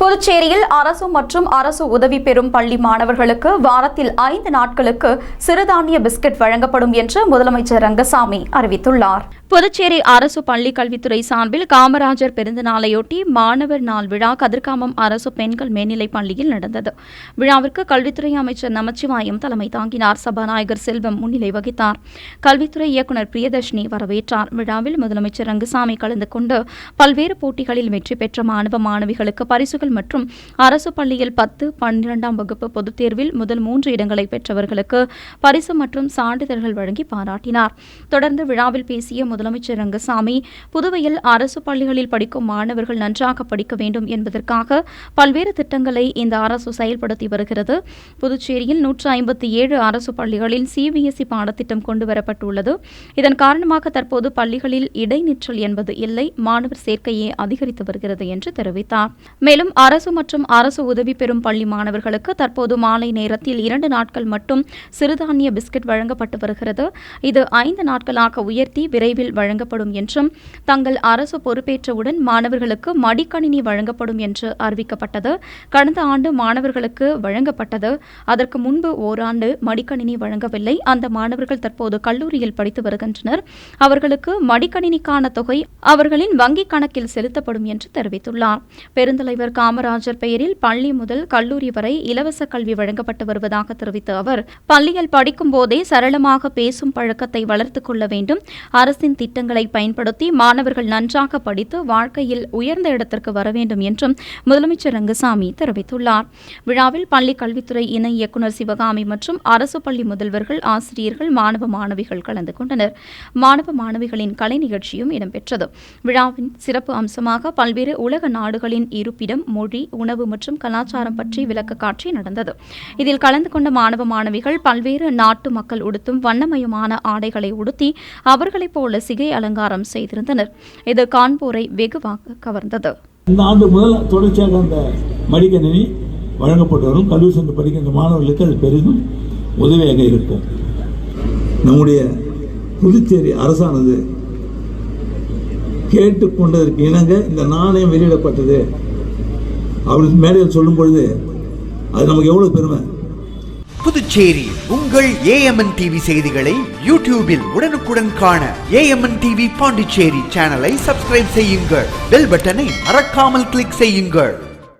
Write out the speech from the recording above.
புதுச்சேரியில் அரசு மற்றும் அரசு உதவி பெறும் பள்ளி மாணவர்களுக்கு வாரத்தில் ஐந்து நாட்களுக்கு சிறுதானிய பிஸ்கட் வழங்கப்படும் என்று முதலமைச்சர் ரங்கசாமி அறிவித்துள்ளார். புதுச்சேரி அரசு பள்ளி கல்வித்துறை சார்பில் காமராஜர் பிறந்த நாளையொட்டி மாணவர் நாள் விழா கதிர்காமம் அரசு பெண்கள் மேல்நிலைப் பள்ளியில் நடந்தது. விழாவிற்கு கல்வித்துறை அமைச்சர் நமச்சிவாயம் தலைமை தாங்கினார். சபாநாயகர் செல்வம் முன்னிலை வகித்தார். கல்வித்துறை இயக்குநர் பிரியதர்ஷினி வரவேற்றார். விழாவில் முதலமைச்சர் ரங்கசாமி கலந்து கொண்டு பல்வேறு போட்டிகளில் வெற்றி பெற்ற மாணவ மாணவிகளுக்கு பரிசுகள் பள்ளிகள் மற்றும் அரசு பள்ளியில் பத்து பன்னிரெண்டாம் வகுப்பு பொதுத் தேர்வில் முதல் மூன்று இடங்களை பெற்றவர்களுக்கு பரிசு மற்றும் சான்றிதழ்கள் வழங்கி பாராட்டினார். தொடர்ந்து விழாவில் பேசிய முதலமைச்சர் ரங்கசாமி புதுவையில் அரசு பள்ளிகளில் படிக்கும் மாணவர்கள் நன்றாக படிக்க வேண்டும் என்பதற்காக பல்வேறு திட்டங்களை இந்த அரசு செயல்படுத்தி வருகிறது. புதுச்சேரியில் நூற்று ஐம்பத்தி ஏழு அரசு பள்ளிகளில் சிபிஎஸ்இ பாடத்திட்டம் கொண்டுவரப்பட்டுள்ளது. இதன் காரணமாக தற்போது பள்ளிகளில் இடைநிற்றல் என்பது இல்லை மாணவர் சேர்க்கையே அதிகரித்து வருகிறது என்று தெரிவித்தார். மேலும் அரசு மற்றும் அரசு உதவி பெறும் பள்ளி மாணவர்களுக்கு தற்போது மாலை நேரத்தில் இரண்டு நாட்கள் மட்டும் சிறுதானிய பிஸ்கட் வழங்கப்பட்டு வருகிறது. இது ஐந்து நாட்களாக உயர்த்தி விரைவில் வழங்கப்படும் என்றும் தங்கள் அரசு பொறுப்பேற்றவுடன் மாணவர்களுக்கு மடிக்கணினி வழங்கப்படும் என்று அறிவிக்கப்பட்டது. கடந்த ஆண்டு மாணவர்களுக்கு வழங்கப்பட்டது. அதற்கு முன்பு ஓராண்டு மடிக்கணினி வழங்கவில்லை. அந்த மாணவர்கள் தற்போது கல்லூரியில் படித்து வருகின்றனர். அவர்களுக்கு மடிக்கணினிக்கான தொகை அவர்களின் வங்கிக் கணக்கில் செலுத்தப்படும் என்று தெரிவித்துள்ளார். பெருந்தலைவர் காமராஜர் பெயரில் பள்ளி முதல் கல்லூரி வரை இலவச கல்வி வழங்கப்பட்டு வருவதாக தெரிவித்த அவர் பள்ளியில் படிக்கும் போதே சரளமாக பேசும் பழக்கத்தை வளர்த்துக் கொள்ள வேண்டும். அரசின் திட்டங்களை பயன்படுத்தி மாணவர்கள் நன்றாக படித்து வாழ்க்கையில் உயர்ந்த இடத்திற்கு வர வேண்டும் என்றும் முதலமைச்சர் ரங்கசாமி தெரிவித்துள்ளார். விழாவில் பள்ளி கல்வித்துறை இணை இயக்குநர் சிவகாமி மற்றும் அரசு பள்ளி முதல்வர்கள் ஆசிரியர்கள் மாணவ மாணவிகள் கலந்து கொண்டனர். மாணவ மாணவிகளின் கலை நிகழ்ச்சியும் இடம்பெற்றது. விழாவின் சிறப்பு அம்சமாக பல்வேறு உலக நாடுகளின் இருப்பிடம் மொழி உணவு மற்றும் கலாச்சாரம் பற்றி விளக்க காட்சி நடந்தது. இதில் கலந்து கொண்ட மாணவ மாணவிகள் பல்வேறு நாட்டு மக்கள் உடுத்தும் வண்ணமயமான ஆடைகளை உடுத்தி அவர்களைப் போல சிகை அலங்காரம் செய்திருந்தனர். இது கான்பூரை வெகுவாக கவர்ந்தது. இந்த ஆண்டு முதல் தொடர்ச்சியாக அந்த மடிக்கணினி வழங்கப்பட்டு வரும். கல்லூரி சென்று படிக்கின்ற மாணவர்களுக்கு அது பெரிதும் உதவியாக இருக்கும். நம்முடைய புதுச்சேரி அரசானது கேட்டுக்கொண்டதற்கு இணங்க இந்த நாணயம் வெளியிடப்பட்டது. அப்படின்னு மேடையில் சொல்லும் பொழுது அது நமக்கு எவ்வளவு பெருமை. புதுச்சேரி உங்கள் ஏஎம்என் டிவி செய்திகளை யூடியூபில் உடனுக்குடன் காண ஏஎம்என் டிவி பாண்டிச்சேரி சேனலை சப்ஸ்கிரைப் செய்யுங்கள். பெல் பட்டனை மறக்காமல் கிளிக் செய்யுங்கள்.